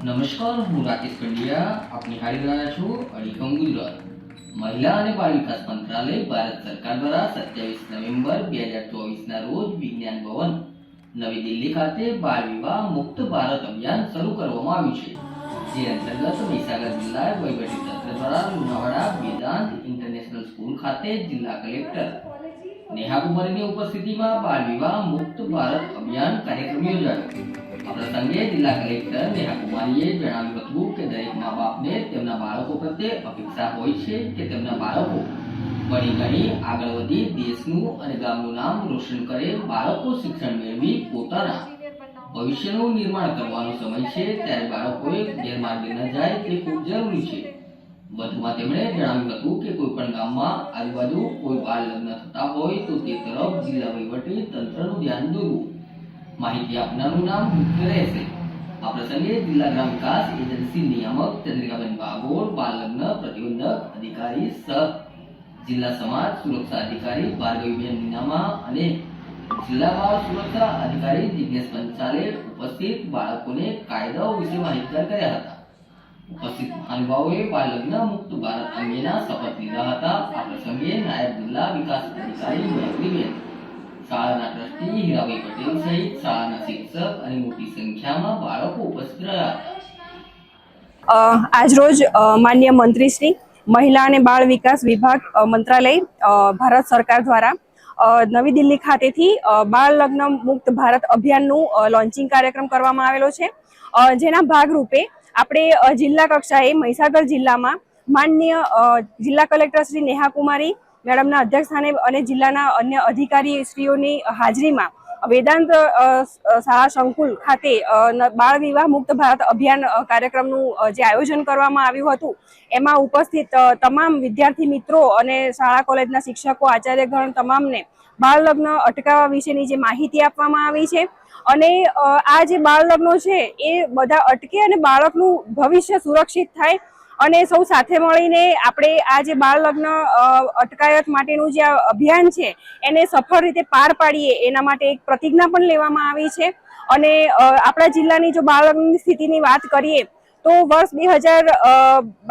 નમસ્કાર, હું રાકેશ કંડિયા આપની નિહાળી રહ્યા છું અડીખમ ગુજરાત. મહિલા અને બાળ વિકાસ મંત્રાલય ભારત સરકાર દ્વારા સત્યાવીસ નવેમ્બર બે હજાર ચોવીસના રોજ વિજ્ઞાન ભવન, નવી દિલ્હી ખાતે બાળ વિવાહ મુક્ત ભારત અભિયાન શરૂ કરવામાં આવ્યું છે. જે અંતર્ગત મહીસાગર જિલ્લા વહીવટી તંત્ર દ્વારા લુણાવાડા વેદાંત ઇન્ટરનેશનલ સ્કૂલ ખાતે જિલ્લા કલેક્ટર નેહા કુમારીની ઉપસ્થિતિમાં બાળ વિવાહ મુક્ત ભારત અભિયાન કાર્યક્રમ યોજાયો. પ્રસંગે જિલ્લા કલેક્ટર નેહા કુમારીએ જણાવ્યું હતું કે દરેક મા બાપને તેમના બાળકો પ્રત્યે અપેક્ષા હોય છે કે તેમના બાળકો ભણી ગણી આગળ વધી દેશનું અને ગામનું નામ રોશન કરે બાળકો શિક્ષણ મેળવી પોતાના ભવિષ્યનું નિર્માણ કરવાનો સમય છે ત્યારે બાળકોએ ગેરમાર્ગે ન જાય તે ખૂબ જરૂરી છે વધુમાં તેમણે જણાવ્યું હતું કે કોઈ પણ ગામમાં આજુબાજુ કોઈ બાળ લગ્ન થતા હોય તો તે તરફ જિલ્લા વહીવટી તંત્રનું ધ્યાન દોરવું. માહિતી આપનારનું નામ રહેશે. આ પ્રસંગે જિલ્લા ગ્રામ વિકાસ એજન્સી નિયામક ચંદ્રિકાબેન બાગોળ, બાળ લગ્ન પ્રતિબંધક અધિકારી સહ જિલ્લા સમાજ સુરક્ષા અધિકારી ભાર્ગવીબેન નીનામા અને જિલ્લા બાળ સુરક્ષા અધિકારી જિજ્ઞેશ પંચાલે ઉપસ્થિત બાળકોને કાયદાઓ વિશે માહિતગાર કર્યા હતા. ઉપસ્થિત મહાનુભાવોએ બાળ લગ્ન મુક્ત ભારત અંગેના શપથ લીધા હતા. આ પ્રસંગે નાયબ જિલ્લા વિકાસ અધિકારી મૈત્રીબેન શાળાના ટ્રસ્ટી હીરાભાઈ પટેલ સહિત શાળાના શિક્ષક અને મોટી સંખ્યામાં બાળકો ઉપસ્થિત રહ્યા આજરોજ માન્ય મંત્રીશ્રી મહિલા અને બાળ વિકાસ વિભાગ મંત્રાલય ભારત સરકાર દ્વારા નવી દિલ્હી ખાતેથી બાળ લગ્ન મુક્ત ભારત અભિયાનનું લોન્ચિંગ કાર્યક્રમ કરવામાં આવેલો છે. જેના ભાગરૂપે આપણે જિલ્લા કક્ષાએ મહીસાગર જિલ્લામાં માન્ય જિલ્લા કલેક્ટર શ્રી નેહા કુમારી મેડમના અધ્યક્ષસ્થાને અને જિલ્લાના અન્ય અધિકારીશ્રીઓની હાજરીમાં વેદાંત શાળા સંકુલ ખાતે બાળ વિવાહ મુક્ત ભારત અભિયાન કાર્યક્રમનું જે આયોજન કરવામાં આવ્યું હતું, એમાં ઉપસ્થિત તમામ વિદ્યાર્થી મિત્રો અને શાળા કોલેજના શિક્ષકો, આચાર્યગણ તમામને બાળ લગ્ન અટકાવવા વિશેની જે માહિતી આપવામાં આવી છે અને આ જે બાળ લગ્નો છે એ બધા અટકે અને બાળકનું ભવિષ્ય સુરક્ષિત થાય અને સૌ સાથે મળીને આપણે આ જે બાળ લગ્ન અટકાયત માટેનું જે અભિયાન છે, એને સફળ રીતે પાર પાડીએ, એના માટે એક પ્રતિજ્ઞા પણ લેવામાં આવી છે. અને આપણા જિલ્લાની જો બાળ લગ્નની સ્થિતિની વાત કરીએ, તો વર્ષ બે હજાર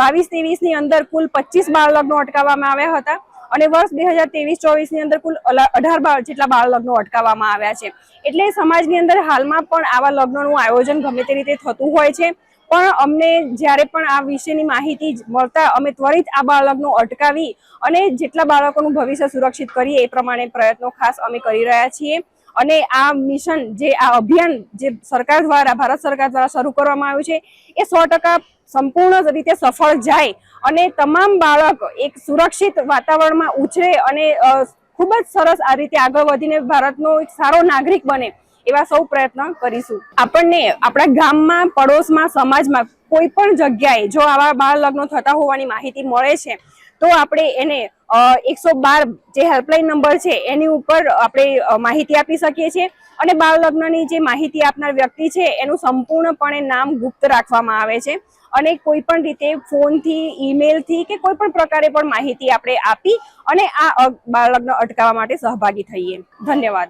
બાવીસ ત્રેવીસની અંદર કુલ પચીસ બાળ લગ્નો અટકાવવામાં આવ્યા હતા અને વર્ષ બે હજાર ત્રેવીસ ચોવીસની અંદર કુલ અઢાર બાળ, જેટલા બાળ લગ્નો અટકાવવામાં આવ્યા છે. એટલે સમાજની અંદર હાલમાં પણ આવા લગ્નનું આયોજન ગમે તે રીતે થતું હોય છે. પણ અમને જ્યારે પણ આ વિશેની માહિતી મળતા અમે ત્વરિત આ બાળકનું અટકાવી અને જેટલા બાળકોનું ભવિષ્ય સુરક્ષિત કરીએ એ પ્રમાણે પ્રયત્નો ખાસ અમે કરી રહ્યા છીએ. અને આ મિશન જે આ અભિયાન જે સરકાર દ્વારા, ભારત સરકાર દ્વારા શરૂ કરવામાં આવ્યું છે, એ સો સંપૂર્ણ રીતે સફળ જાય અને તમામ બાળક એક સુરક્ષિત વાતાવરણમાં ઉછરે અને ખૂબ જ સરસ આ રીતે આગળ વધીને ભારતનો એક સારો નાગરિક બને. એવા સૌ પ્રયત્ન કરીશું. આપણને આપણા ગામમાં, પડોશમાં, સમાજમાં કોઈ પણ જગ્યાએ જો આવા બાળ લગ્નો થતા હોવાની માહિતી મળે છે, તો આપણે એને એકસો બાર જે હેલ્પલાઇન નંબર છે, એની ઉપર આપણે માહિતી આપી શકીએ છીએ અને બાળ લગ્નની જે માહિતી આપનાર વ્યક્તિ છે, એનું સંપૂર્ણપણે નામ ગુપ્ત રાખવામાં આવે છે અને કોઈ પણ રીતે ફોનથી ઈમેલથી કે કોઈ પણ પ્રકારે પણ માહિતી આપણે આપી અને આ બાળ લગ્ન અટકાવવા માટે સહભાગી થઈએ. ધન્યવાદ.